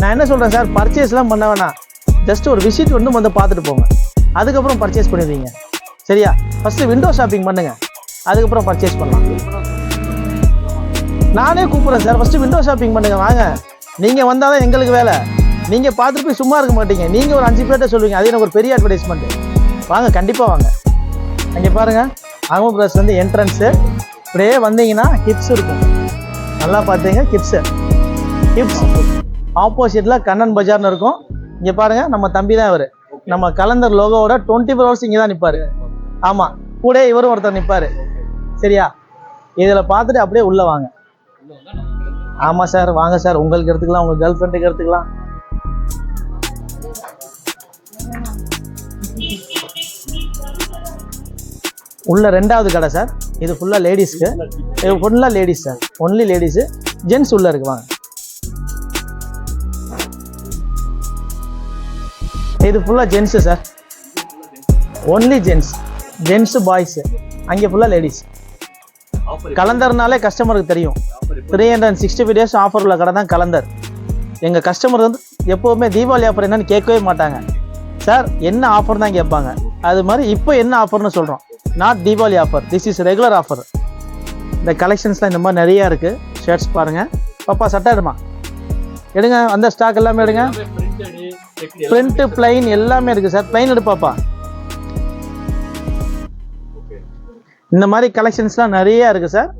நான் என்ன சொல்கிறேன் சார்? பர்ச்சேஸ்லாம் பண்ண வேணாம். ஜஸ்ட் ஒரு விசிட் வந்து வந்து பார்த்துட்டு போங்க. அதுக்கப்புறம் பர்ச்சேஸ் பண்ணிடுவீங்க. சரியா? ஃபஸ்ட்டு விண்டோ ஷாப்பிங் பண்ணுங்க. அதுக்கப்புறம் பர்ச்சேஸ் பண்ணலாம். நானே கூப்பிட்றேன் சார். ஃபஸ்ட்டு விண்டோ ஷாப்பிங் பண்ணுங்கள் வாங்க. நீங்கள் வந்தால் தான் எங்களுக்கு வேலை. நீங்கள் பார்த்துட்டு போய் சும்மா இருக்க மாட்டீங்க. நீங்கள் ஒரு அஞ்சு பேர்கிட்ட சொல்லுவீங்க. அது எனக்கு ஒரு பெரிய அட்வர்டைஸ்மெண்ட்டு வாங்க கண்டிப்பாக வாங்க. அங்கே பாருங்கள் அகம பிரஸ் வந்து என்ட்ரன்ஸு இப்படியே வந்தீங்கன்னா ஹிப்ஸ் இருக்கும். நல்லா பார்த்தீங்க ஹிப்ஸு ஹிப்ஸ் ஆப்போசிட்டில் கண்ணன் பஜார்னு இருக்கும். இங்கே பாருங்க நம்ம தம்பி தான் இவர். நம்ம கலந்தர் லோகோவோட டுவெண்ட்டி ஃபோர் ஹவர்ஸ் இங்கே தான் நிற்பார் ஆமாம் கூட இவரும் ஒருத்தர் நிற்பார் சரியா? இதில் பார்த்துட்டு அப்படியே உள்ளே வாங்க. ஆமாம் சார் வாங்க சார். உங்களுக்கு எடுத்துக்கலாம் உங்கள் கேர்ள் ஃப்ரெண்டுக்கு எடுத்துக்கலாம். உள்ள ரெண்டாவது கடை சார். இது ஃபுல்லாக லேடிஸ்க்கு இது ஃபுல்லாக ladies sir. Only ladies gents உள்ள இருக்கு வாங்க. இது ஃபுல்லாக gents sir only gents gents boys அங்கே ஃபுல்லாக லேடிஸ் கலந்தர்னாலே கஸ்டமருக்கு தெரியும். Three hundred sixty five days offer உள்ள கடை தான் கலந்தர். எங்கள் கஸ்டமர் வந்து எப்போவுமே தீபாவளி ஆஃபர் என்னன்னு கேட்கவே மாட்டாங்க. சார் என்ன ஆஃபர் தான் கேட்பாங்க? அது மாதிரி இப்போ என்ன ஆஃபர்னு சொல்கிறோம் not Deepavali offer this is regular offer இந்த கலெக்ஷன்ஸ்லாம் இந்த மாதிரி நிறையா இருக்குது ஷர்ட்ஸ் பாருங்கள் பாப்பா சட்டை எடுமா? எடுங்க அந்த ஸ்டாக் எல்லாமே எடுங்க. பிரிண்ட் பிளைன் எல்லாமே இருக்குது சார். பிளைன் எடுப்பாப்பா. இந்த மாதிரி கலெக்ஷன்ஸ்லாம் நிறைய இருக்குது சார்.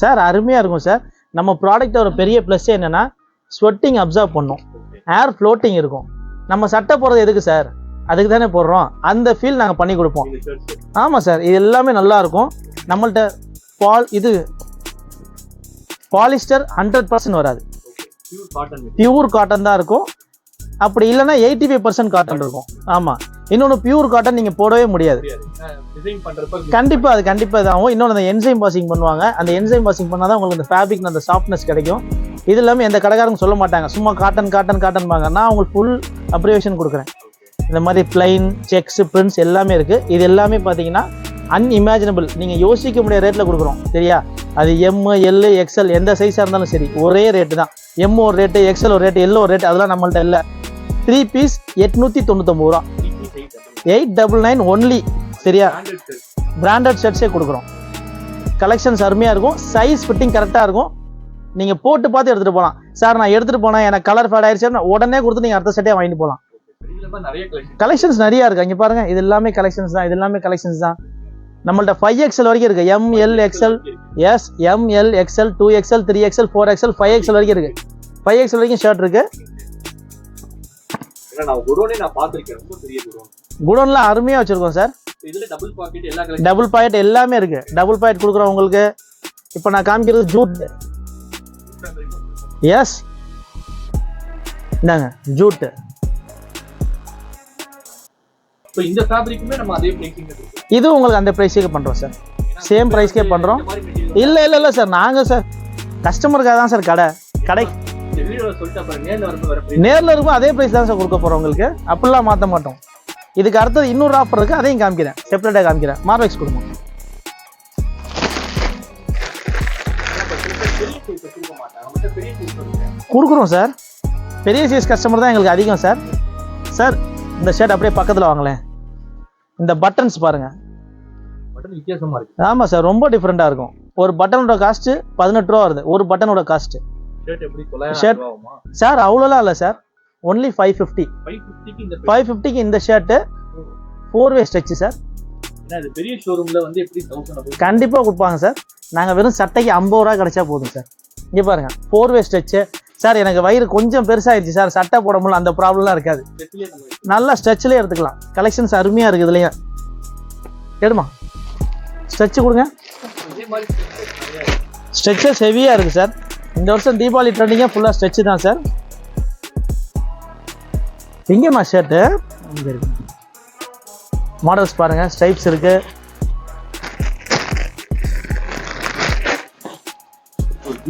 சார் அருமையாக இருக்கும் சார். நம்ம ப்ராடக்ட்டோட பெரிய ப்ளஸ் என்னென்னா ஸ்வெட்டிங் அப்சர்வ் பண்ணும். ஏர் ஃப்ளோட்டிங் இருக்கும். நம்ம சட்டை போடுறது எதுக்கு சார்? அதுக்கு தானே போடுறோம். அந்த ஃபீல் நாங்கள் பண்ணி கொடுப்போம். ஆமாம் சார் இது எல்லாமே நல்லா இருக்கும். நம்மள்ட்ட பால் இது பாலிஸ்டர் ஹண்ட்ரட் பர்சன்ட் வராது. பியூர் காட்டன் தான் இருக்கும். அப்படி இல்லைன்னா எயிட்டி ஃபைவ் பர்சன்ட் காட்டன் இருக்கும். ஆமாம் இன்னொன்று பியூர் காட்டன் நீங்கள் போடவே முடியாது. கண்டிப்பாக அது கண்டிப்பாக இதாகும். இன்னொன்று அந்த என்சைம் வாஷிங் பண்ணுவாங்க. அந்த என்சைம் வாஷிங் பண்ணால் தான் உங்களுக்கு அந்த ஃபேப்ரிக் அந்த சாஃப்ட்னஸ் கிடைக்கும். இது இல்லாமல் எந்த கடைக்காரங்க சொல்ல மாட்டாங்க. சும்மா காட்டன் காட்டன் காட்டன் பாங்க நான் உங்களுக்கு ஃபுல் அப்ரிவேஷன் கொடுக்குறேன். இந்த மாதிரி பிளைன் செக்ஸ் பிரிண்ட்ஸ் எல்லாமே இருக்குது இது எல்லாமே பார்த்தீங்கன்னா அன்இமேஜினபிள் நீங்கள் யோசிக்க முடியாத ரேட்டில் கொடுக்குறோம். சரியா? அது எம் எல் எக்ஸ்எல் எந்த சைஸாக இருந்தாலும் சரி ஒரே ரேட்டு தான். எம் ஒரு ரேட்டு எக்ஸ்எல் ஒரு ரேட்டு எல் ஒரு ரேட்டு அதெல்லாம் நம்மள்ட்ட இல்லை. த்ரீ பீஸ் எட்நூற்றி தொண்ணூத்தொம்பது ரூபா. எயிட் டபுள் நைன் ஒன்லி சரியா? பிராண்டட் ஷர்ட்ஸே கொடுக்குறோம். கலெக்ஷன்ஸ் அருமையாக இருக்கும். சைஸ் ஃபிட்டிங் கரெக்டாக இருக்கும். நீங்கள் போட்டு பார்த்து எடுத்துகிட்டு போகலாம் சார் நான் எடுத்துகிட்டு போனேன் எனக்கு கலர் ஃபேட் ஆயிடுச்சு உடனே கொடுத்து நீங்கள் அடுத்த செட்டே வாங்கிட்டு போகலாம் கலெக்ஷன்ஸ் நிறையா இருக்குது இங்கே பாருங்க இது எல்லாமே கலெக்ஷன்ஸ் தான் இது எல்லாமே கலெக்ஷன்ஸ் தான். நம்மள்ட்ட ஃபைவ் எக்ஸ்எல் வரைக்கும் இருக்குது M L XL S M L XL two XL three XL four XL five XL வரைக்கும் இருக்குது ஃபைவ் எக்ஸ்எல் வரைக்கும் ஷர்ட் இருக்குது குடோன்லாம் அருமையாக வச்சுருக்கோம் சார். டபுள் பாக்கெட் டபுள் எல்லாமே இருக்குது டபுள் பாக்கெட் கொடுக்குறோம் உங்களுக்கு இப்போ நான் காமிக்கிறது ஜூட். எஸ் இந்தாங்க ஜூட்டு. இப்போ இந்த ஃபேப்ரிக்குமே நம்ம அதே பிளேசிங் இது உங்களுக்கு அந்த ப்ரைஸுக்கு பண்ணுறோம் சார் சேம் ப்ரைஸ்க்கே பண்ணுறோம் இல்லை இல்லை இல்லை சார் நாங்கள் சார் கஸ்டமருக்காக தான் சார் கடை. கடை நேர்ல இருக்கும் அதே ப்ரைஸ் தான் சார் கொடுக்க போகிறோம் உங்களுக்கு. அப்படிலாம் மாற்ற மாட்டோம். இதுக்கு அடுத்தது இன்னொரு ஆஃபர் இருக்குது அதையும் காமிக்கிறேன். செப்பரேட்டாக காமிக்கிறேன். மார்வெக்ஸ் கொடுங்க. கொடுக்குறோம் சார் பெரிய சைஸ் கஸ்டமர் தான் எங்களுக்கு அதிகம் சார் சார் இந்த ஷர்ட் அப்படியே பக்கத்தில் வாங்களேன். இந்த பட்டன்ஸ் பாருங்கள் பட்டன் வித்தியாசமா இருக்கு. ஆமாம் சார் ரொம்ப டிஃப்ரெண்ட்டாக இருக்கும். ஒரு பட்டனோட காஸ்ட்டு பதினெட்டு ரூபா வருது. ஒரு பட்டனோட காஸ்ட்டு ஷர்ட் சார் அவ்வளோலாம் இல்லை sir. Only five fifty five ஃபிஃப்டிக்கு இந்த shirt four way stretch sir. பெரிய ஷோரூம்ல வந்து எப்படி கண்டிப்பாக கொடுப்பாங்க சார். நாங்கள் வெறும் சட்டைக்கு ஐம்பது ரூபா கிடைச்சா போதும் சார். இங்கே பாருங்கள் ஃபோர் வே ஸ்ட்ரெச்சு சார் எனக்கு வயிறு கொஞ்சம் பெருசாகிடுச்சு சார். சட்டை போட முடியல அந்த ப்ராப்ளம்லாம் இருக்காது. நல்லா ஸ்ட்ரெச்சிலே எடுத்துக்கலாம். கலெக்ஷன்ஸ் அருமையாக இருக்குது இல்லையா எடுமா? ஸ்ட்ரெச்சு கொடுங்க. ஸ்ட்ரெச்சஸ் ஹெவியாக இருக்குது சார். இந்த வருஷம் தீபாவளி ட்ரெண்டிங்காக ஃபுல்லாக ஸ்ட்ரெச்சு தான் சார். எங்கேம்மா ஷர்ட்டு இங்கே இருக்கு. மாடல்ஸ் பாருங்கள் ஸ்டைப்ஸ் இருக்குது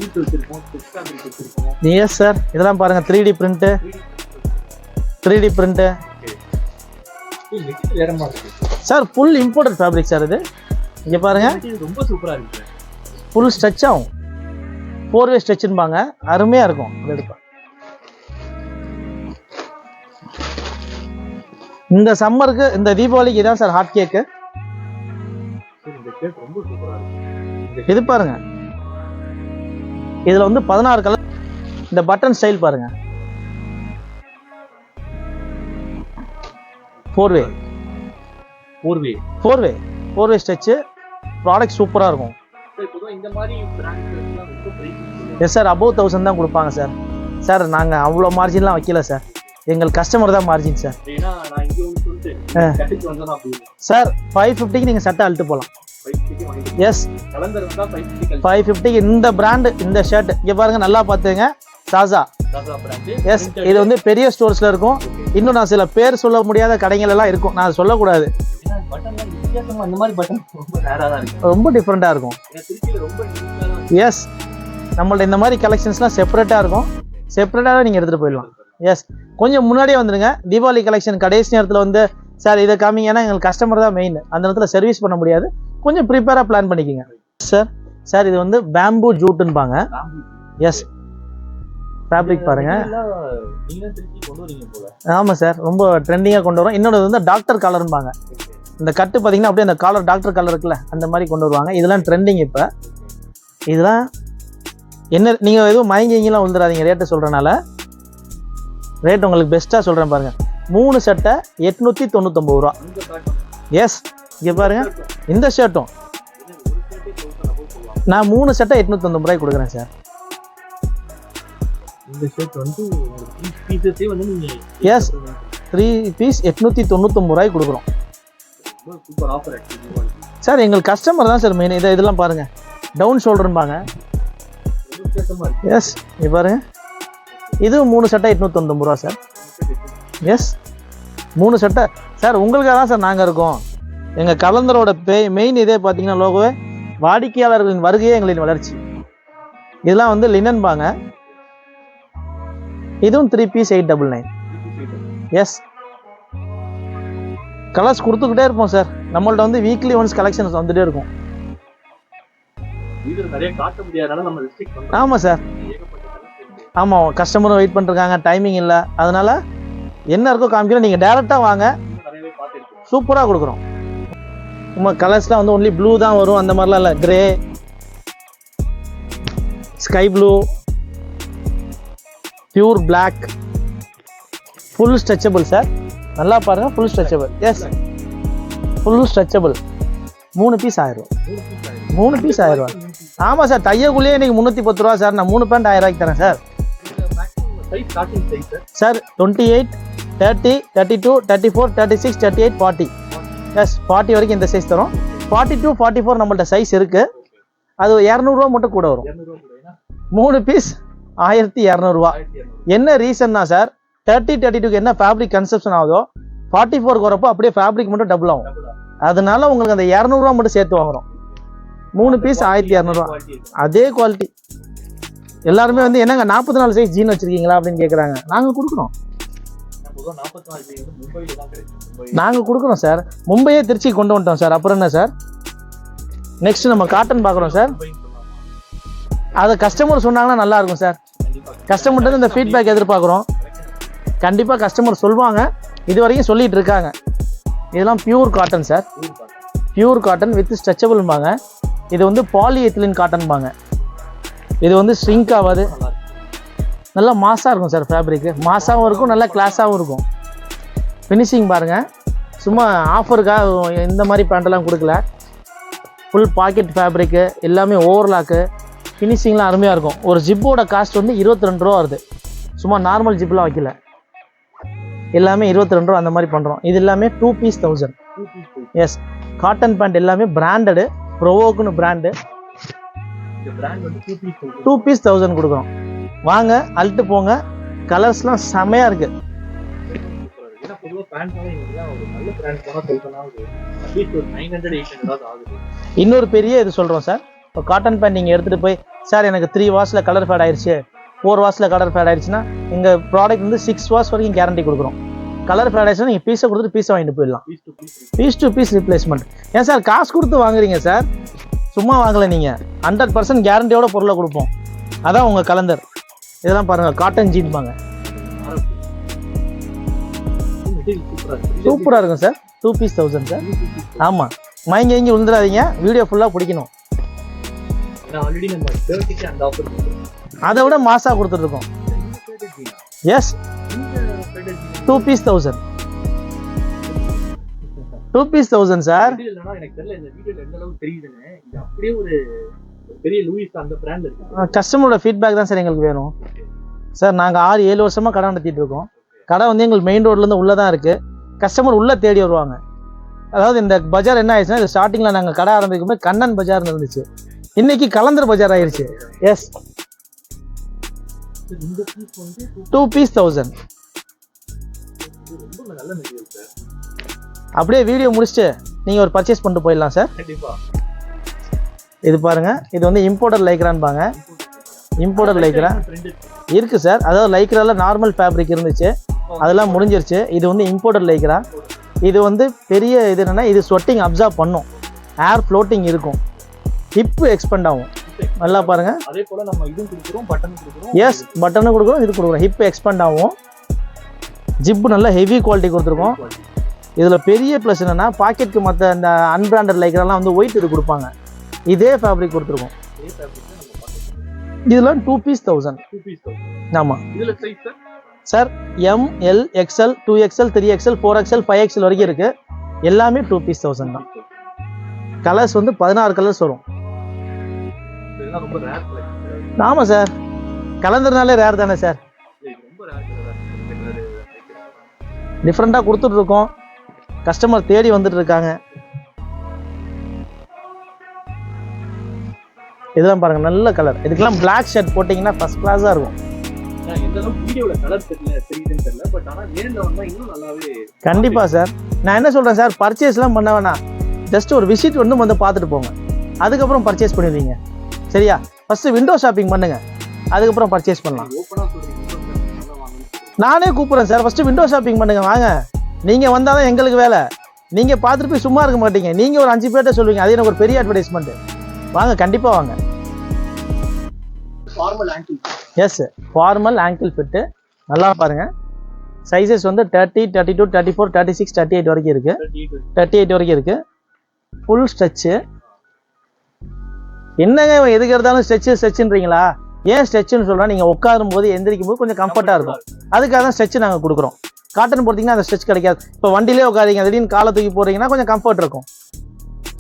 வச்சிருக்கோம் வச்சிருக்கோம். எஸ் சார் இதெல்லாம் பாருங்கள் three D print three D print sir full imported fabric sir இது. இங்கே மெட்டீரியல் ரொம்ப சூப்பரா இருக்கு ஃபுல் ஸ்ட்ரெச் ஆகும். ஃபோர் வே ஸ்ட்ரெச்சுன்பாங்க அருமையாக இருக்கும். அது எடுப்பேன் இந்த சம்மருக்கு இந்த தீபாவளிக்கு இதான் சார் ஹாட் கேக்கு இது பாருங்க. இதுல வந்து பதினாறு கலர் இந்த பட்டன் ஸ்டைல் பாருங்க. Four way four way four way four way stretch product சூப்பராக இருக்கும் இந்த மாதிரி எஸ் சார் அபவ் தௌசண்ட் தான் கொடுப்பாங்க சார் சார் நாங்கள் அவ்வளோ மார்ஜின்லாம் வைக்கல சார் எங்கள் கஸ்டமர் தான் மார்ஜின் சார் சார் ஃபைவ் ஃபிஃப்டிக்கு நீங்கள் சட்டை அழுட்டு போகலாம் எஸ் ஃபைவ் ஃபிஃப்டி ஃபைவ் ஃபிஃப்டிக்கு இந்த பிராண்டு இந்த ஷர்ட் இங்கே பாருங்க நல்லா பார்த்துங்க தாசா எஸ் இது வந்து பெரிய ஸ்டோர்ஸில் இருக்கும். இன்னும் நான் சில பேர் சொல்ல முடியாத கடைகள் எல்லாம் இருக்கும். நான் சொல்லக்கூடாது. ரொம்ப டிஃப்ரெண்ட்டாக இருக்கும். எஸ் நம்மள்ட்ட இந்த மாதிரி கலெக்ஷன்ஸ்லாம் செப்பரேட்டாக இருக்கும். செப்பரேட்டாக நீங்கள் எடுத்துகிட்டு போயிடலாம். எஸ் கொஞ்சம் முன்னாடியே வந்துடுங்க. தீபாவளி கலெக்ஷன் கடைசி நேரத்தில் வந்து சார் இதை காமிங்கன்னா எங்களுக்கு கஸ்டமர் தான் மெயின் அந்த நேரத்தில் சர்வீஸ் பண்ண முடியாது. கொஞ்சம் ப்ரிப்பேராக பிளான் பண்ணிக்கோங்க. சார் சார் இது வந்து பேம்பூ ஜூட்டுன்பாங்க. எஸ் ஃபேப்ரிக் பாருங்க. ஆமாம் சார் ரொம்ப ட்ரெண்டிங்காக கொண்டு வரோம். இன்னொன்று வந்து டாக்டர் காலர்பாங்க இந்த கட்டு பார்த்தீங்கன்னா அப்படியே அந்த காலர் டாக்டர் காலர் இருக்குல்ல அந்த மாதிரி கொண்டு வருவாங்க. இதெல்லாம் ட்ரெண்டிங் இப்போ. இதெல்லாம் என்ன நீங்கள் எதுவும் மயங்கிங்கெல்லாம் விழுந்துடாதீங்க. ரேட்டு சொல்கிறனால ரேட் உங்களுக்கு பெஸ்ட்டாக சொல்கிறேன் பாருங்க. மூணு சட்டை எட்நூற்றி தொண்ணூத்தொம்பது ரூபா. எஸ் இங்கே பாருங்க. இந்த ஷர்ட்டும் ஷர்ட்டே நான் மூணு சட்டை எட்நூத்தொம்பது ரூபாய்க்கு கொடுக்குறேன் சார் இந்த ஷர்ட் வந்து பீசஸே வந்து நீங்க எஸ் த்ரீ பீஸ் எட்நூற்றி தொண்ணூத்தொம்பது ரூபாய்க்கு கொடுக்குறோம் சூப்பர் ஆஃபர் சார் எங்களுக்கு கஸ்டமர் தான் சார் மெயின் இதை இதெல்லாம் பாருங்கள் டவுன் இருக்கு. எஸ் இங்கே பாருங்க. இது மூணு சட்டை எட்நூத்தொம்பது ரூபா சார் எஸ் மூணு சட்டை சார் உங்களுக்காக தான் சார் நாங்கள் இருக்கோம். எங்கள் கலந்தரோட பே மெயின் இதே பார்த்தீங்கன்னா லோகோவே வாடிக்கையாளர்களின் வருகையே எங்களின் வளர்ச்சி. இதெல்லாம் வந்து லினன்பாங்க இதுவும் three piece eight double nine yes colours கொடுத்துக்கிட்டே இருப்போம் சார் நம்மள்ட்ட வந்து வீக்லி ஒன்ஸ் கலெக்ஷன்ஸ் வந்துட்டே இருக்கும். ஆமாம் சார். ஆமாம் கஸ்டமரும் வெயிட் பண்ணிருக்காங்க டைமிங் இல்லை. அதனால என்ன இருக்கோ காமிக்கிறோம். நீங்கள் டேரெக்டாக வாங்க. சூப்பராக கொடுக்குறோம். சும்மா கலர்ஸ்லாம் வந்து ஒன்லி ப்ளூ தான் வரும் அந்த மாதிரிலாம் இல்லை. Grey sky blue pure black full stretchable sir நல்லா பாருங்கள் full stretchable yes full stretchable மூணு பீஸ் ஆயிரம். மூணு பீஸ் ஆயிரம். ஆமாம் சார் தையக்குள்ளேயே இன்னைக்கு முந்நூற்றி பத்து ரூபா சார் நான் மூணு பேண்ட் ஆயிரம் ரூபாய்க்கு தரேன் sir sir twenty eight thirty thirty two thirty four thirty six thirty eight forty yes forty வரைக்கும் இந்த சைஸ் தரும். ஃபார்ட்டி டூ ஃபார்ட்டி ஃபோர் நம்மள்ட்ட சைஸ் இருக்குது அது இரநூறுவா மட்டும் கூட வரும். மூணு பீஸ் ஆயிரத்தி இரநூறுவா. என்ன ரீசன்னா சார் தேர்ட்டி தேர்ட்டி டூக்கு என்ன ஃபேப்ரிக் கன்செப்ஷன் ஆகுதோ ஃபார்ட்டி ஃபோருக்கு வரப்போ அப்படியே ஃபேப்ரிக் மட்டும் டபுள் ஆகும். அதனால உங்களுக்கு அந்த இரநூறுவா மட்டும் சேர்த்து வாங்குறோம். மூணு பீஸ் ஆயிரத்தி இரநூறுவா. அதே குவாலிட்டி எல்லாருமே வந்து என்னங்க நாற்பத்தி நாலு சைஸ் ஜீன் வச்சிருக்கீங்களா அப்படின்னு கேட்குறாங்க நாங்கள் கொடுக்குறோம். பொதுவா நாற்பத்தி நாலு வந்து மும்பையில தான் கிடைக்கும். மும்பை. நாங்கள் கொடுக்குறோம் சார். மும்பையே திருச்சி கொண்டு வந்துட்டோம் சார். அப்புறம் என்ன சார்? நெக்ஸ்ட் நம்ம காட்டன் பார்க்குறோம் சார். அதை கஸ்டமர் சொன்னாங்கன்னா நல்லா இருக்கும் சார் கஸ்டமர்கிட்ட இந்த ஃபீட்பேக் எதிர்பார்க்குறோம். கண்டிப்பாக கஸ்டமர் சொல்லுவாங்க இது வரைக்கும் சொல்லிட்டு இருக்காங்க. இதெல்லாம் pure cotton sir. Pure cotton with ஸ்ட்ரெச்சபிள்பாங்க இது வந்து பாலி எத்திலின் காட்டன்பாங்க இது வந்து ஸ்ட்ரிங்க் ஆகாது. நல்லா மாஸாக இருக்கும் சார் ஃபேப்ரிக்கு மாஸாகவும் இருக்கும் நல்லா கிளாஸாகவும் இருக்கும். ஃபினிஷிங் பாருங்கள் சும்மா ஆஃபருக்காக இந்த மாதிரி பேண்ட்டெல்லாம் கொடுக்கல. ஃபுல் பாக்கெட் ஃபேப்ரிக்கு எல்லாமே ஓவர்லாக்கு ஃபினிஷிங்லாம் அருமையாக இருக்கும். ஒரு ஜிப்போட காஸ்ட் வந்து இருபத்தி ரெண்டு ரூபா வருது. சும்மா நார்மல் ஜிப்லாம் வைக்கல. எல்லாமே இருபத்தி ரெண்டு ரூபா அந்த மாதிரி பண்ணுறோம் இது எல்லாமே two piece thousand yes cotton pant எல்லாமே பிராண்டடு ப்ரோவோக்குன்னு பிராண்டு டூ பீஸ் தௌசண்ட் கொடுக்குறோம். வாங்க அல்ட்டு போங்க. கலர்ஸ்லாம் செமையாக இருக்குது இன்னொரு பெரிய இது சொல்கிறோம் சார் இப்போ காட்டன் பேண்ட் நீங்கள் எடுத்துகிட்டு போய் சார் எனக்கு த்ரீ வாஷில் கலர் ஃபேட் ஆயிடுச்சு ஃபோர் வாஷில் கலர் ஃபேட் ஆயிடுச்சுன்னா எங்கள் ப்ராடக்ட் வந்து சிக்ஸ் வாஷ் வரைக்கும் கேரண்டி கொடுக்குறோம். கலர் ஃபேட் ஆயிடுச்சுன்னா நீங்கள் பீஸை கொடுத்துட்டு பீஸை வாங்கிட்டு போயிடலாம். பீஸ் டு பீஸ் ரிப்ளேஸ்மெண்ட் ஏன் சார் காசு கொடுத்து வாங்குறீங்க சார் சும்மா வாங்கலை நீங்கள் ஹண்ட்ரட் பர்சன்ட் கேரண்டியோட பொருளை கொடுப்போம். அதான் உங்க கலந்தர். இதெல்லாம் பாருங்க காட்டன் ஜீன்பாங்க சூப்பரா இருக்கும் sir two piece thousand sir ஆமா. மயங்கி எங்கி விழுந்துடாதீங்க. வீடியோ ஃபுல்லா பிடிக்கணும். அதை விட மாசா கொடுத்துட்டு இருக்கோம் yes two piece thousand two piece thousand sir எனக்கு தெரியல இந்த வீடியோல எந்த அளவுக்கு தெரியுதுன்னு. இது அப்படியே ஒரு பெரிய லூயிஸ் அந்த பிராண்ட் இருக்கு. கஸ்டமரோட ஃபீட்பேக் தான் சார் எங்களுக்கு வேணும். சார் நாங்கள் ஆறு ஏழு வருஷமா கடை நடத்திட்டு இருக்கோம். கடை வந்து எங்களுக்கு மெயின் ரோட்லேருந்து உள்ளே தான் இருக்குது கஸ்டமர் உள்ளே தேடி வருவாங்க. அதாவது இந்த பஜார் என்ன ஆயிடுச்சுன்னா இது ஸ்டார்டிங்கில் நாங்கள் கடை ஆரம்பிக்கும் போது கண்ணன் பஜார்னு இருந்துச்சு. இன்னைக்கு கலந்தர் பஜார் ஆயிருச்சு. எஸ் டூ பீஸ் தௌசண்ட் அப்படியே வீடியோ முடிச்சுட்டு நீங்கள் ஒரு பர்ச்சேஸ் பண்ணிட்டு போயிடலாம் சார். கண்டிப்பா. இது பாருங்க இது வந்து இம்போர்ட்டட் லைக்ரான்பாங்க இம்போர்ட்டட் லைக்ரா இருக்கு சார் அதாவது லைக்ரால நார்மல் ஃபேப்ரிக் இருந்துச்சு. அதெல்லாம் முடிஞ்சிருச்சு. இது வந்து இம்போர்ட்டட் லைக்ரா இது வந்து பெரிய இது என்னன்னா இது ஸ்வெட்டிங் அப்சார்ப் பண்ணும். ஏர் ஃப்ளோட்டிங் இருக்கும். ஹிப்பு எக்ஸ்பெண்ட் ஆகும். நல்லா பாருங்க. அதே போல நம்ம இதுவும் கொடுக்குறோம் பட்டன் கொடுக்குறோம். எஸ் பட்டனும் கொடுக்குறோம் இது கொடுக்குறோம். ஹிப் எக்ஸ்பெண்ட் ஆகும். ஜிப்பு நல்லா ஹெவி குவாலிட்டி கொடுத்துருக்கோம். இதில் பெரிய ப்ளஸ் என்னன்னா பாக்கெட்டுக்கு மற்ற இந்த அன்பிராண்டட் லைக்ரெல்லாம் வந்து ஒயிட் இது கொடுப்பாங்க. இதே ஃபேப்ரிக் கொடுத்துருக்கோம். இதில் இதெல்லாம் two piece thousand two piece thousand ஆமாம் இதில் size sir sir M L XL two XL three XL four XL five XL வரைக்கும் இருக்குது எல்லாமே டூ பீஸ் தௌசண்ட் தான். கலர்ஸ் வந்து பதினாறு கலர்ஸ் வரும். ஆமாம் சார் கலந்தர்னாலே ரேர் தானே சார் டிஃப்ரெண்ட்டாக கொடுத்துட்ருக்கோம் கஸ்டமர் தேடி வந்துட்டு இருக்காங்க. இதெல்லாம் பாருங்க நல்ல கலர் இதுக்கெல்லாம் பிளாக் ஷர்ட் போட்டிங்கன்னா ஃபர்ஸ்ட் கிளாஸாக இருக்கும். கண்டிப்பாக சார் நான் என்ன சொல்கிறேன் சார் பர்ச்சேஸ்லாம் பண்ண வேணாம். ஜஸ்ட் ஒரு விசிட் வந்து வந்து பார்த்துட்டு போங்க. அதுக்கப்புறம் பர்ச்சேஸ் பண்ணிடுவீங்க. சரியா? ஃபஸ்ட்டு விண்டோ ஷாப்பிங் பண்ணுங்க. அதுக்கப்புறம் பர்ச்சேஸ் பண்ணலாம். நானே கூப்பிட்றேன் சார் ஃபஸ்ட்டு விண்டோ ஷாப்பிங் பண்ணுங்க வாங்க. நீங்கள் வந்தால் தான் எங்களுக்கு வேலை. நீங்கள் பார்த்துட்டு போய் சும்மா இருக்க மாட்டீங்க. நீங்கள் ஒரு அஞ்சு பேர்ட்ட சொல்லுவீங்க. அது எனக்கு ஒரு பெரிய அட்வர்டைஸ்மெண்ட் வாங்க கண்டிப்பாக வாங்க. Formal angle yes formal angle fit நல்லா பாருங்க. சைஸஸ் வந்து thirty thirty two thirty four thirty six thirty eight வரைக்கும் இருக்குது தேர்ட்டி எயிட் வரைக்கும் இருக்கு. ஃபுல் ஸ்ட்ரெச்சு என்னங்க எதுக்கு எடுத்தாலும் ஸ்ட்ரெச்சு ஸ்ட்ரெச்சுன்றீங்களா ஏன் ஸ்ட்ரெச்சுன்னு சொல்றேன். நீங்க உட்காரும் போது எந்திரிக்கும் போது கொஞ்சம் கம்ஃபர்ட்டா இருக்கும். அதுக்காக தான் ஸ்ட்ரெச் நாங்கள் கொடுக்குறோம். காட்டன் போட்டிங்கன்னா அந்த ஸ்ட்ரெச் கிடைக்காது. இப்போ வண்டியிலே உட்காரீங்க திடீர்னு காலை தூக்கி போறீங்கன்னா கொஞ்சம் கம்ஃபர்ட் இருக்கும்.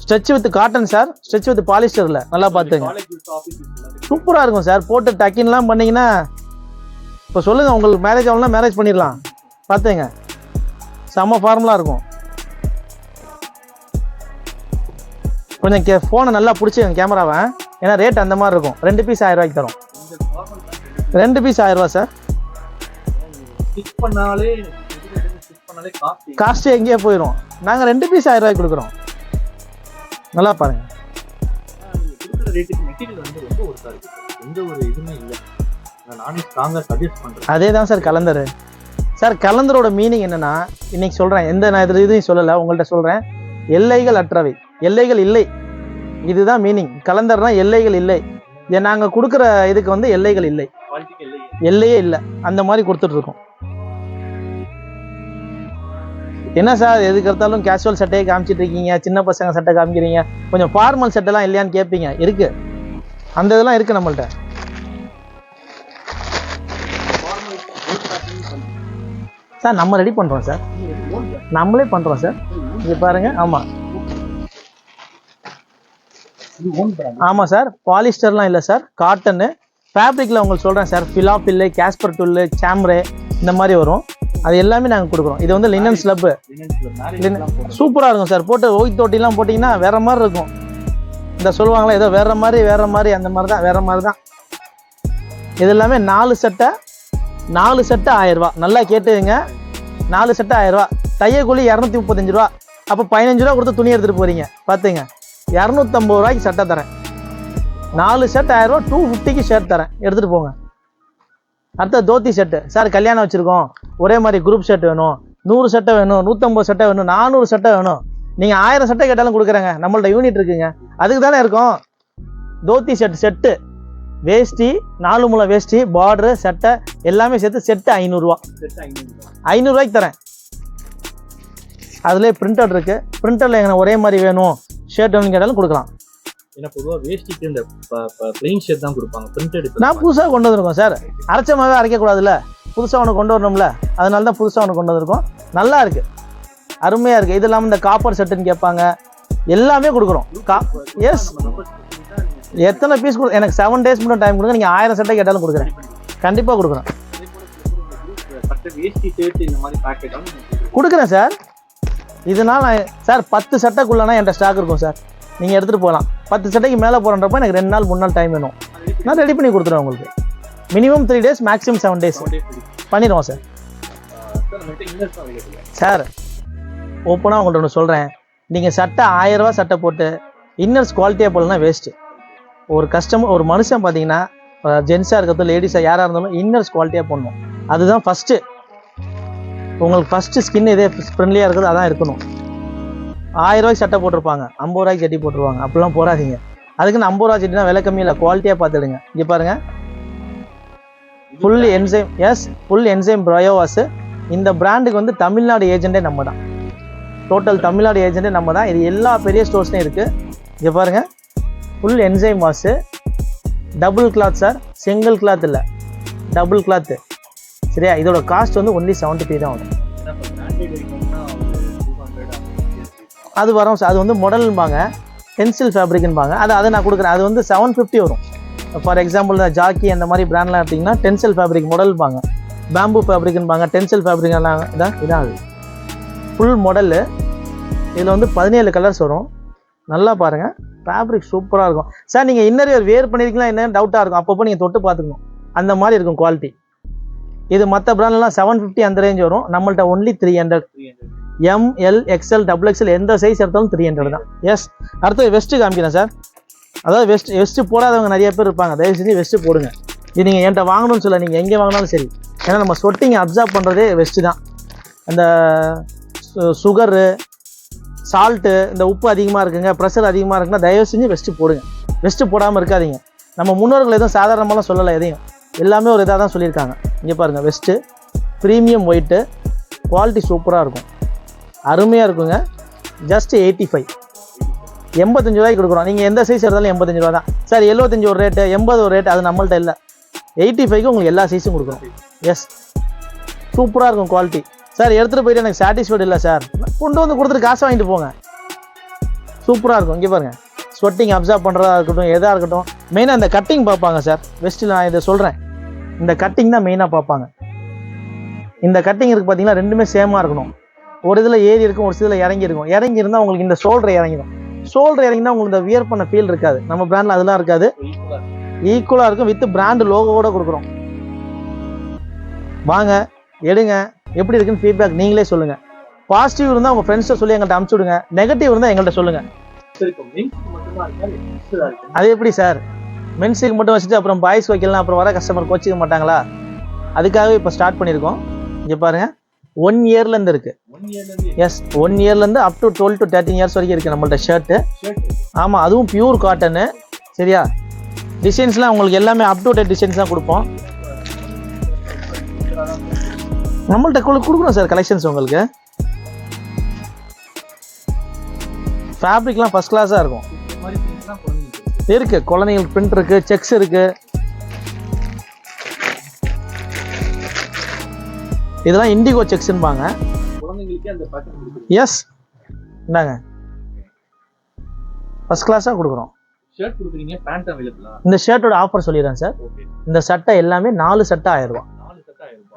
Stretch with cotton sir stretch with பாலிஸ்டர்ல நல்லா பார்த்துங்க. காலேஜ் ஆஃபீஸ் எல்லாத்துக்கும் சூப்பரா இருக்கும் சார் போட்டு டக்கின்லாம் பண்ணீங்கன்னா இப்போ சொல்லுங்க உங்களுக்கு மேரேஜ் ஆகலாம் மேரேஜ் பண்ணிடலாம். பார்த்துங்க. செம்ம ஃபார்முலா இருக்கும். கொஞ்சம் கே ஃபோனை நல்லா பிடிச்சிங்க கேமராவை ஏன்னா ரேட் அந்த மாதிரி இருக்கும். ரெண்டு பீஸ் ஆயிரம் ரூபாய்க்கு தரும். ரெண்டு பீஸ் ஆயிரம் ரூபா சார் காஸ்ட் காஸ்ட்டு எங்கேயே போயிடும் நாங்கள் ரெண்டு பீஸ் ஆயிரம் ரூபாய்க்கு கொடுக்குறோம். நல்லா பாருங்க. அதே தான் சார் கலந்தர். சார் கலந்தரோட மீனிங் என்னன்னா இன்னைக்கு சொல்கிறேன் எந்த நான் இது இதையும் சொல்லலை உங்கள்கிட்ட சொல்கிறேன் எல்லைகள் அற்றவை. எல்லைகள் இல்லை. இதுதான் மீனிங் கலந்தர்னா எல்லைகள் இல்லை. நாங்கள் கொடுக்குற இதுக்கு வந்து எல்லைகள் இல்லை. எல்லையே இல்லை. அந்த மாதிரி கொடுத்துட்டு என்ன சார் எதுக்கு எடுத்தாலும் கேஷுவல் சட்டையை காமிச்சிட்டு இருக்கீங்க சின்ன பசங்க சட்டை காமிக்கிறீங்க கொஞ்சம் ஃபார்மல் சட்டைலாம் இல்லையான்னு கேட்பீங்க இருக்கு. அந்த இதெல்லாம் இருக்கு நம்மள்ட்ட. சார் நம்ம ரெடி பண்ணுறோம் சார். நம்மளே பண்ணுறோம் சார். இது பாருங்க ஆமாம் ஆமாம் சார் பாலிஸ்டர்லாம் இல்லை சார் காட்டனு ஃபேப்ரிக்கில் உங்களுக்கு சொல்கிறேன் சார் ஃபிலாஃபில்லு கேஸ்பர் டுல்லு சாம்ரே இந்த மாதிரி வரும். அது எல்லாமே நாங்கள் கொடுக்குறோம். இது வந்து லினன் ஸ்லப்பு சூப்பராக இருக்கும் சார். போட்டு ஒயிட் தொட்டிலாம் போட்டிங்கன்னா வேற மாதிரி இருக்கும். இந்த சொல்லுவாங்களே ஏதோ வேற மாதிரி வேற மாதிரி அந்த மாதிரி தான் வேற மாதிரி தான். இது எல்லாமே நாலு சட்டை நாலு சட்டை ஆயிரம் ரூபா நல்லா கேட்டுங்க நாலு சட்டை ஆயிரம் ரூபா தையக்கூலி இரநூத்தி முப்பத்தஞ்சு ரூபா அப்போ பதினஞ்சு ரூபா கொடுத்து துணி எடுத்துகிட்டு போறீங்க. பார்த்துங்க இரநூத்தம்பது ரூபாய்க்கு சட்டை தரேன். நாலு ஷர்ட் ஆயிரம் ரூபா டூ ஃபிஃப்டிக்கு ஷர்ட் தரேன். எடுத்துகிட்டு போங்க. அடுத்த தோத்தி செட்டு சார் கல்யாணம் வச்சுருக்கோம். ஒரே மாதிரி குரூப் செட்டு வேணும். நூறு சட்டை வேணும் நூற்றம்பது சட்டை வேணும் நானூறு சட்டை வேணும். நீங்கள் ஆயிரம் சட்டை கேட்டாலும் கொடுக்குறேங்க. நம்மள்ட்ட யூனிட் இருக்குங்க. அதுக்கு தானே இருக்கும். தோத்தி செட் செட்டு வேஷ்டி நாலு முளை வேஷ்டி பார்டரு சட்டை எல்லாமே சேர்த்து செட்டு ஐநூறுரூவா ஐநூறுரூவாய்க்கு தரேன். அதுலேயே பிரிண்டட் இருக்குது பிரிண்டரில் எங்கே ஒரே மாதிரி வேணும். ஷர்ட் வேணும்னு கேட்டாலும் கொடுக்கலாம். ஏன்னா பொதுவா வேஷ்டிக்கு இந்த பிளெயின் ஷர்ட் தான் கொடுப்பாங்க. பிரிண்டட் நான் புதுசாக கொண்டு வந்திருக்கோம் சார் அரைச்ச மாவே அரைக்கக்கூடாதுல்ல. புதுசாக ஒன்று கொண்டு வரணும்ல. அதனால தான் புதுசாக ஒன்று கொண்டு வந்திருக்கோம். நல்லா இருக்கு. அருமையாக இருக்குது இது இல்லாமல் இந்த காப்பர் செட்டுன்னு கேட்பாங்க. எல்லாமே கொடுக்குறோம். கா எஸ் எத்தனை பீஸ் கொடு எனக்கு செவன் டேஸ் மட்டும் டைம் கொடுங்க. நீங்கள் ஆயிரம் சட்டை கேட்டாலும் கொடுக்குறேன். கண்டிப்பாக கொடுக்குறேன் கொடுக்குறேன் சார் இதனால் நான் சார் பத்து சட்டைக்குள்ளனா என்கிட்ட ஸ்டாக் இருக்கும் சார் நீங்கள் எடுத்துகிட்டு போகலாம். பத்து சட்டைக்கு மேலே போகிறன்றப்ப எனக்கு ரெண்டு நாள் மூணு நாள் டைம் வேணும். நான் ரெடி பண்ணி கொடுத்துருவேன் உங்களுக்கு. Minimum three days maximum seven days பண்ணிடுவோம் சார் சார் ஓப்பனாக உங்கள்ட்ட ஒன்று சொல்கிறேன் நீங்கள் சட்டை ஆயிரம் ரூபாய் சட்டை போட்டு இன்னர்ஸ் குவாலிட்டியாக போடலன்னா வேஸ்ட்டு ஒரு கஸ்டமர் ஒரு மனுஷன் பார்த்தீங்கன்னா ஜென்ஸாக இருக்கட்டும் லேடிஸாக யாராக இருந்தாலும் இன்னர்ஸ் குவாலிட்டியாக போடணும். அதுதான் ஃபஸ்ட்டு உங்களுக்கு ஃபஸ்ட்டு ஸ்கின் இதே ஃப்ரெண்ட்லியாக இருக்குது அதான் இருக்கணும். ஆயிரம் ரூபாய்க்கு சட்டை போட்டிருப்பாங்க. ஐம்பது ரூபாய்க்கு சட்டி போட்டுருவாங்க. அப்படிலாம் போடாதீங்க. அதுக்குன்னு ஐம்பது ரூபா சட்டினா விலை கம்மி இல்லை. குவாலிட்டியாக பார்த்துடுங்க. இங்கே பாருங்க. Full enzyme yes full enzyme ப்ரயோவாஸ் இந்த பிராண்டுக்கு வந்து தமிழ்நாடு ஏஜென்ட்டே நம்ம தான் டோட்டல் தமிழ்நாடு ஏஜென்ட்டே நம்ம தான் இது எல்லா பெரிய ஸ்டோர்ஸ்லையும் இருக்குது இங்கே பாருங்க. Full enzyme wash double cloth sir single cloth இல்லை. டபுள் கிளாத்து சரியா? இதோட காஸ்ட் வந்து ஒன்லி செவன்ட்டி த்ரீ தான் வரும். அது வரும். அது வந்து மாடல்பாங்க பென்சில் ஃபேப்ரிக்னுபாங்க அது அதை நான் கொடுக்குறேன். அது வந்து செவன் ஃபிஃப்டி வரும். ஃபார் எக்ஸாம்பிள் இந்த ஜாக்கி அந்த மாதிரி பிராண்ட்லாம் எடுத்திங்கன்னா டென்சில் ஃபேப்ரிக் மாடல்பாங்க பேம்பு ஃபேப்ரிக்னுபாங்க டென்சில் ஃபேப்ரிக் எல்லாம் இதான் இதாகுது. ஃபுல் மாடலு இதில் வந்து பதினேழு கலர்ஸ் வரும். நல்லா பாருங்கள் ஃபேப்ரிக் சூப்பராக இருக்கும். சார் நீங்கள் இன்னர் வேர் வேர் பண்ணியிருக்கீங்களா என்ன டவுட்டாக இருக்கும். அப்பப்போ நீங்கள் தொட்டு பார்த்துக்கணும். அந்த மாதிரி இருக்கும் குவாலிட்டி இது மற்ற பிராண்ட்லாம் செவன் ஃபிஃப்டி அந்த ரேஞ்ச் வரும். நம்மள்ட்ட only three hundred three hundred M L XL double XL எந்த சைஸ் எடுத்தாலும் த்ரீ ஹண்ட்ரட் தான். எஸ் அடுத்தது வெஸ்ட்டு காமிக்கிறேன் சார் அதாவது வெஸ்ட் வெஸ்ட்டு போடாதவங்க நிறைய பேர் இருப்பாங்க. தயவு செஞ்சு வெஸ்ட்டு போடுங்க. இது நீங்கள் என்கிட்ட வாங்கணும்னு சொல்ல நீங்கள் எங்கே வாங்கினாலும் சரி. ஏன்னா நம்ம சொட்டிங்க அப்சர்வ் பண்ணுறதே வெஸ்ட்டு தான். அந்த சுகரு சால்ட்டு இந்த உப்பு அதிகமாக இருக்குங்க ப்ரெஷர் அதிகமாக இருக்குன்னா தயவு செஞ்சு வெஸ்ட்டு போடுங்க. வெஸ்ட்டு போடாமல் இருக்காதீங்க. நம்ம முன்னோர்கள் எதுவும் சாதாரணமாலாம் சொல்லலை எதையும். எல்லாமே ஒரு இதாக தான் சொல்லியிருக்காங்க. இங்கே பாருங்கள் வெஸ்ட்டு ப்ரீமியம் ஒயிட்டு குவாலிட்டி சூப்பராக இருக்கும். அருமையாக இருக்குங்க. ஜஸ்ட் எயிட்டி ஃபைவ் எண்பத்தஞ்சு ரூபாய்க்கு கொடுக்குறோம். நீங்கள் எந்த சைஸ் எடுத்தாலும் எண்பத்தஞ்சு ரூபா தான். சார் எழுபத்தஞ்சு ஒரு ரேட்டு எண்பது ஒரு ரேட்டு அது நம்மள்ட்ட இல்லை. எயிட்டி ஃபைவ்க்கு உங்களுக்கு எல்லா சைஸும் கொடுக்குறோம். எஸ் சூப்பராக இருக்கும் குவாலிட்டி சார் எடுத்துகிட்டு போயிட்டு எனக்கு சாட்டிஸ்ஃபைடு இல்லை சார். கொண்டு வந்து கொடுத்துட்டு காசு வாங்கிட்டு போங்க. சூப்பராக இருக்கும். இங்கே பாருங்கள் ஸ்வெட்டிங் அப்சர்வ் பண்ணுறதா இருக்கட்டும் எதாக இருக்கட்டும். மெயினாக இந்த கட்டிங் பார்ப்பாங்க சார். வெஸ்ட்டில் நான் இதை சொல்கிறேன் இந்த கட்டிங் தான் மெயினாக பார்ப்பாங்க. இந்த கட்டிங் இருக்குது பார்த்தீங்கன்னா ரெண்டுமே சேமாக இருக்கணும். ஒரு இதில் ஏறி இருக்கும் ஒரு இதில் இறங்கி இருக்கும். இறங்கி இருந்தால் உங்களுக்கு இந்த ஷோல்டர் இறங்கிடும். ஷோல்டர் இறங்கினா உங்களுக்கு இந்த வியர் பண்ண ஃபீல் இருக்காது. நம்ம பிராண்டில் அதெல்லாம் இருக்காது. ஈக்குவலாக இருக்கும் வித் பிராண்ட் லோகோட கொடுக்குறோம். வாங்க எடுங்க. எப்படி இருக்குன்னு ஃபீட்பேக் நீங்களே சொல்லுங்கள் பாசிட்டிவ் இருந்தால் உங்கள் ஃப்ரெண்ட்ஸை சொல்லி எங்கள்கிட்ட அமுச்சு விடுங்க. நெகட்டிவ் இருந்தால் எங்கள்கிட்ட சொல்லுங்கள் அது எப்படி சார் மென்ஸுக்கு மட்டும் வச்சுட்டு அப்புறம் பாய்ஸ் வைக்கலாம் அப்புறம் வர கஸ்டமர் கோச்சிக்க மாட்டாங்களா? அதுக்காகவே இப்போ ஸ்டார்ட் பண்ணியிருக்கோம். இங்கே பாருங்கள் ஒன் இயர்லேருந்து இருக்குது yes one இயர்லேருந்து up to twelve to thirteen years வரைக்கும் இருக்குது நம்மள்ட்ட ஷர்ட்டு ஷர்ட் ஆமாம் அதுவும் பியூர் காட்டனு சரியா? டிசைன்ஸ்லாம் உங்களுக்கு எல்லாமே அப் டு டேட் டிசைன்ஸ் தான் கொடுப்போம். நம்மள்ட்ட கொடு- கொடுக்குறோம் சார் கலெக்ஷன்ஸ் உங்களுக்கு. ஃபேப்ரிக்லாம் ஃபஸ்ட் கிளாஸாக இருக்கும். இந்த மாதிரி திங்ஸ்லாம் குறைஞ்சிருக்கு இருக்கு குழந்தைங்களுக்கு பிரிண்ட் இருக்கு செக்ஸ் இருக்கு. இதெல்லாம் இண்டிகோ செக்ஸ்ன்பாங்க எஸ் இந்தாங்க. ஃபஸ்ட் கிளாஸாக கொடுக்குறோம். இந்த ஷர்ட்டோட ஆஃபர் சொல்லிடுறேன் சார் இந்த சட்டை எல்லாமே நாலு சட்டை ஆயிரம் ரூபா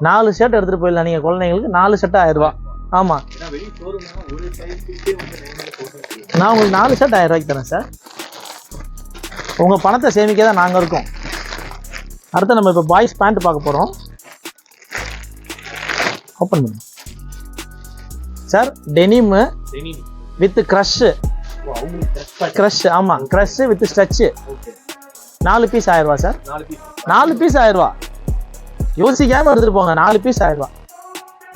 நாலு ஷர்ட் எடுத்துகிட்டு போயிடலாம் நீங்கள் குழந்தைங்களுக்கு நாலு சட்டை ஆயிரம் ரூபா வந்து நைன் உங்களுக்கு நாலு ஷர்ட் ஆயிரம் ரூபாய்க்கு தரேன் சார் உங்கள் பணத்தை சேமிக்க தான் நாங்கள் இருக்கோம். அடுத்து நம்ம இப்போ பாய்ஸ் பேண்ட் பார்க்க போகிறோம் ஓப்பன் பண்ணுங்க sir denim with crush crush ஆமாம் க்ரஷ்ஷு வித் ஸ்ட்ரெச்சு நாலு பீஸ் ஆயிரரூவா சார் நாலு பீஸ் ஆயிரரூவா யோசிக்காமல் எடுத்துகிட்டு போங்க. நாலு பீஸ் ஆயிரரூவா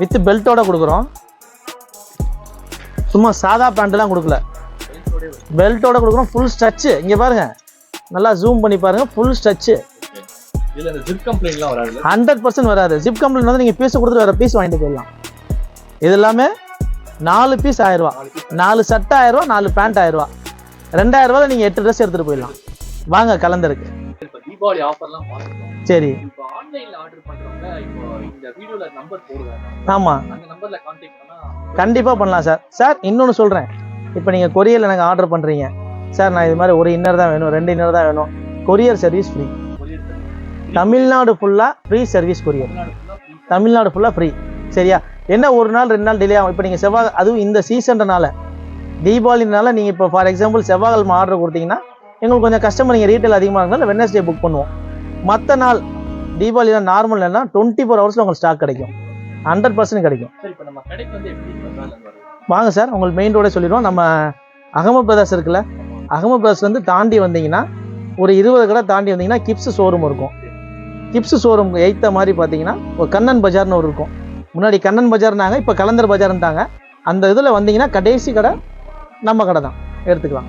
வித் பெல்ட்டோட கொடுக்குறோம். சும்மா சாதா பேண்ட்லாம் கொடுக்கல. பெல்ட்டோட பெல்ட்டோட கொடுக்குறோம். ஃபுல் ஸ்ட்ரச்சு இங்கே பாருங்க. நல்லா ஜூம் பண்ணி பாருங்க. ஃபுல் ஸ்ட்ரச்சு இதுல இந்த ஜிப் கம்ப்ளைண்ட்லாம் வராதுல்ல ஹண்ட்ரட் பர்சன்ட் வராது. ஜிப் கம்ப்ளைண்ட் வந்து நீங்கள் பீஸ் கொடுத்துட்டு வேறு பீஸ் வாங்கிட்டு போயிடலாம். இது எல்லாமே நாலு பீஸ் ஆயிரரூவா நாலு சட்டை ஆயிரரூவா நாலு பேண்ட் ஆயிரரூவா ரெண்டாயிரம் ரூபாய் நீங்கள் எட்டு ட்ரெஸ் எடுத்துகிட்டு போயிடலாம். வாங்க கலந்தருக்கு. தீபாவளி ஆஃபர்லாம் சரி. இப்போ ஆன்லைன்ல ஆர்டர் பண்றவங்க இப்போ இந்த வீடியோல நம்பர் போடுவாங்க ஆமாம் அந்த நம்பர்ல கான்டாக்ட் பண்ணா கண்டிப்பாக பண்ணலாம் சார் சார் இன்னொன்று சொல்கிறேன் இப்போ நீங்கள் கொரியரில் எனக்கு ஆர்டர் பண்ணுறீங்க சார் நான் இது மாதிரி ஒரு இன்னர் தான் வேணும் ரெண்டு இன்னர் தான் வேணும். கொரியர் சர்வீஸ் ஃப்ரீ தமிழ்நாடு ஃபுல்லாக ஃப்ரீ சர்வீஸ் கொரியர் தமிழ்நாடு ஃபுல்லாக ஃப்ரீ சரியா? என்ன ஒரு நாள் ரெண்டு நாள் டிலே ஆகும். இப்போ நீங்கள் செவ்வாய் அதுவும் இந்த சீசன்றனால தீபாவளினால நீங்கள் இப்போ ஃபார் எக்ஸாம்பிள் செவ்வாய்க்கிழமை ஆர்டர் கொடுத்தீங்கன்னா எங்களுக்கு கொஞ்சம் கஸ்டமர் நீங்கள் ரீட்டைல் அதிகமாக இருந்தாலும் வெட்னஸ்டே புக் பண்ணுவோம். மற்ற நாள் தீபாவளியில் நார்மல்னா டுவெண்ட்டி ஃபோர் ஹவர்ஸில் உங்களுக்கு ஸ்டாக் கிடைக்கும். ஹண்ட்ரட் பர்சன்ட் கிடைக்கும். வந்து வாங்க சார் உங்களுக்கு மெயின் ரோடே சொல்லிடுவோம். நம்ம அகமது பிரதர்ஸ் இருக்குல்ல அகமது பிரதர்ஸ்லேருந்து தாண்டி வந்தீங்கன்னா ஒரு இருபது கடை தாண்டி வந்தீங்கன்னா கிப்ஸ் ஷோரூம் இருக்கும். கிப்ஸ் ஷோரூம் எய்த்த மாதிரி பார்த்தீங்கன்னா ஒரு கண்ணன் பஜார்னு ஒரு இருக்கும். முன்னாடி கண்ணன் பஜார்னாங்க இப்போ கலந்தர் பஜார்ன்ட்டாங்க அந்த இதில் வந்தீங்கன்னா கடைசி கடை நம்ம கடை தான். எடுத்துக்கலாம்.